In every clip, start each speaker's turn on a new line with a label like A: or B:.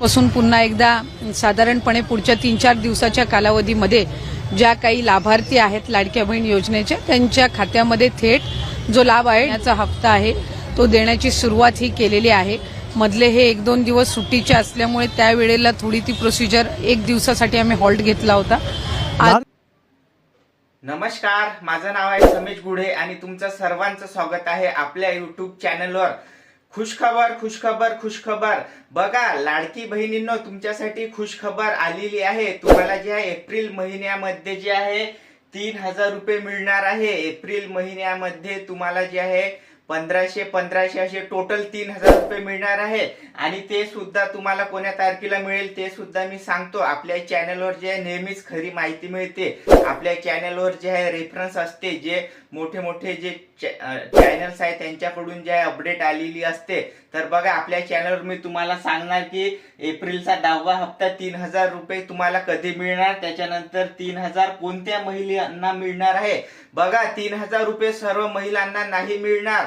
A: पासून पुन्हा एकदा साधारणपणे पुढच्या तीन चार दिवसाच्या कालावधीमध्ये ज्या काही लाभार्थी आहेत लाडक्या बहीण योजनेच्या त्यांच्या खात्यामध्ये थेट जो लाभ आहे याचा हप्ता आहे तो देण्याची सुरुवात ही केलेली आहे. मधले हे एक दोन दिवस सुट्टीचे असल्यामुळे त्यावेळेला थोडी ती प्रोसिजर एक दिवसासाठी आम्ही हॉल्ट घेतला होता. आज
B: नमस्कार माझं नाव आहे समेश गुढे आणि तुमचं सर्वांचं स्वागत आहे आपल्या युट्यूब चॅनलवर खुशखबर खुशखबर खुशखबर. बघा लाडकी बहिणींनो तुमच्यासाठी खुशखबर आलेली आहे. तुम्हाला जे आहे एप्रिल महिन्यामध्ये जे आहे तीन हजार रुपये मिळणार आहे. एप्रिल महिन्यामध्ये तुम्हाला जे आहे पंधराशे पंधराशे असे टोटल तीन हजार रुपये मिळणार आहे. आणि ते सुद्धा तुम्हाला कोण्या तारखेला मिळेल ते सुद्धा मी सांगतो. आपल्या चॅनलवर जे आहे नेहमीच खरी माहिती मिळते. आपल्या चॅनलवर जे आहे रेफरन्स असते जे मोठे मोठे जे चॅनल्स आहेत त्यांच्याकडून जे आहे अपडेट आलेली असते. तर बघा आपल्या चॅनलवर मी तुम्हाला सांगणार की एप्रिलचा दहावा हप्ता तीन हजार रुपये तुम्हाला कधी मिळणार? त्याच्यानंतर तीन हजार कोणत्या महिलांना मिळणार आहे? बघा तीन हजार रुपये सर्व महिलांना नाही मिळणार.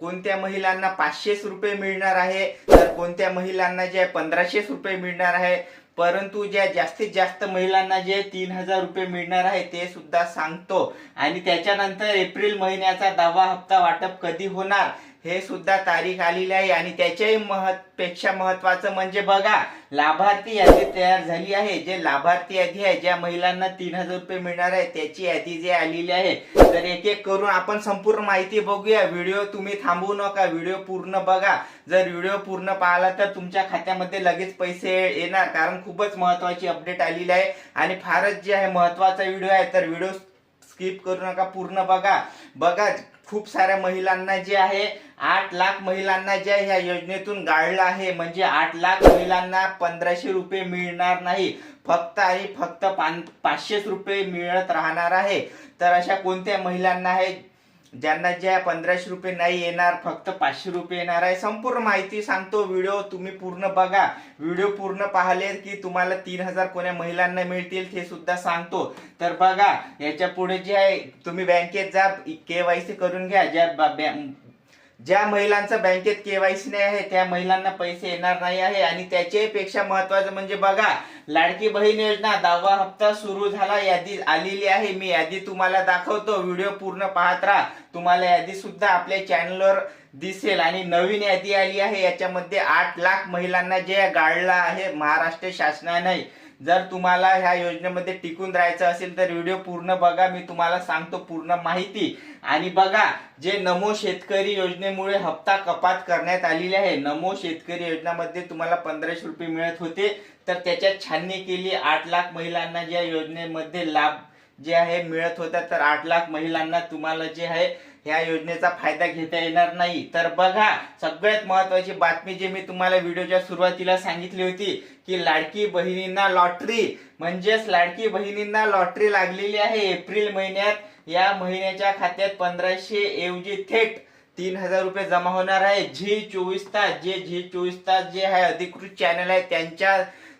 B: कोणत्या महिलांना पाचशेच रुपये मिळणार आहे? तर कोणत्या महिलांना जे आहे पंधराशेच रुपये मिळणार आहे? परंतु ज्या जास्तीत जास्त महिलांना जे तीन हजार रुपये मिळणार आहे ते सुद्धा सांगतो. आणि त्याच्यानंतर एप्रिल महिन्याचा दहावा हप्ता वाटप कधी होणार हे सुद्धा तारीख आलेली आहे. आणि त्याच्याही महत् पेक्षा महत्वाचं म्हणजे बघा लाभार्थी यादी तयार झाली आहे. जे लाभार्थी यादी आहे ज्या महिलांना तीन हजार रुपये मिळणार आहे त्याची यादी जे आलेली आहे. तर एक एक करून आपण संपूर्ण माहिती बघूया. व्हिडिओ तुम्ही थांबवू नका व्हिडिओ पूर्ण बघा. जर व्हिडिओ पूर्ण पाहिला तर तुमच्या खात्यामध्ये लगेच पैसे येणार. कारण खूपच महत्वाची अपडेट आलेली आहे. आणि फारच जे आहे महत्त्वाचा व्हिडिओ आहे तर व्हिडिओ स्किप करू नका पूर्ण बघा. बघा खूप साऱ्या महिलांना जे आहे आठ लाख महिलांना जे आहे ह्या योजनेतून गाळलं आहे. म्हणजे आठ लाख महिलांना पंधराशे रुपये मिळणार नाही. फक्त आणि फक्त पान पाचशेच रुपये मिळत राहणार आहे. तर अशा कोणत्या महिलांना आहे ज्यांना जे आहे पंधराशे रुपये नाही येणार फक्त पाचशे रुपये येणार आहे संपूर्ण माहिती सांगतो. व्हिडिओ तुम्ही पूर्ण बघा. व्हिडिओ पूर्ण पाहिले की तुम्हाला तीन हजार कोण्या महिलांना मिळतील ते सुद्धा सांगतो. तर बघा याच्यापुढे जे आहे तुम्ही बँकेत जा केवायसी करून घ्या. ज्या ज्या महिलांचं बँकेत केवायसी नाही आहे त्या महिलांना पैसे येणार नाही आहे. आणि त्याच्याही पेक्षा महत्वाचं म्हणजे बघा लाडकी बहीण योजना दहावा हप्ता सुरू झाला यादी आलेली आहे. मी यादी तुम्हाला दाखवतो. व्हिडिओ पूर्ण पाहत राहा. तुम्हाला यादी सुद्धा आपल्या चॅनलवर दिसेल. आणि नवीन यादी आली आहे याच्यामध्ये आठ लाख महिलांना जे गाळला आहे महाराष्ट्र शासनाने. जर तुम्हाला ह्या योजनेमध्ये टिकून राहायचं असेल तर व्हिडिओ पूर्ण बघा मी तुम्हाला सांगतो पूर्ण माहिती. आणि बघा जे नमो शेतकरी योजनेमुळे हप्ता कपात करण्यात आलेली आहे नमो शेतकरी योजनामध्ये तुम्हाला पंधराशे रुपये मिळत होते. तर त्याच्यात छाननी केली आठ लाख महिलांना ज्या योजनेमध्ये लाभ जे आहे मिळत होता तर आठ लाख महिलांना तुम्हाला जे आहे ह्या योजनेचा फायदा घेता येणार नाही. तर बघा सगळ्यात महत्वाची बातमी जी मी तुम्हाला व्हिडिओच्या सुरुवातीला सांगितली होती की लाडकी बहिणींना लॉटरी. म्हणजेच लाडकी बहिणींना लॉटरी लागलेली आहे एप्रिल महिन्यात. या महिन्याच्या खात्यात पंधराशे ऐवजी थेट तीन हजार रुपये जमा होणार आहे. झी चोवीस तास जे झी चोवीस तास जे आहे अधिकृत चॅनल आहे त्यांच्या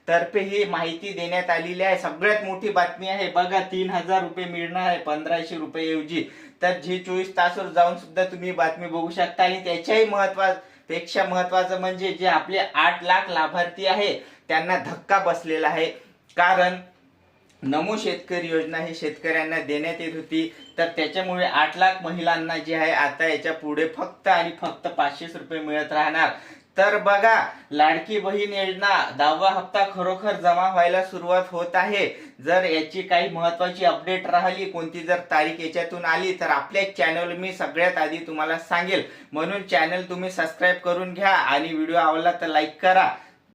B: तर्फे ही माहिती देण्यात आलेली आहे. सगळ्यात मोठी बातमी आहे. बघा तीन हजार रुपये मिळणार आहे पंधराशे रुपये ऐवजी तर झी चोवीस तासवर जाऊन सुद्धा तुम्ही बातमी बघू शकता. आणि त्याच्याही महत्वा पेक्षा महत्वाचं म्हणजे जे आपले आठ लाख लाभार्थी आहे त्यांना धक्का बसलेला आहे. कारण नमो शेतकरी योजना ही शेतकऱ्यांना देण्यात येत होती. तर त्याच्यामुळे आठ लाख महिलांना जे आहे आता याच्यापुढे फक्त आणि फक्त पाचशेच रुपये मिळत राहणार. तर बघा लाडकी बहीण योजना दहावा हप्ता खरोखर जमा व्हायला सुरुवात होत आहे. जर याची काही महत्वाची अपडेट राहिली कोणती जर तारीख याच्यातून आली तर आपल्या चॅनल मी सगळ्यात आधी तुम्हाला सांगेल. म्हणून चॅनल तुम्ही सबस्क्राईब करून घ्या आणि व्हिडिओ आवडला तर लाईक करा.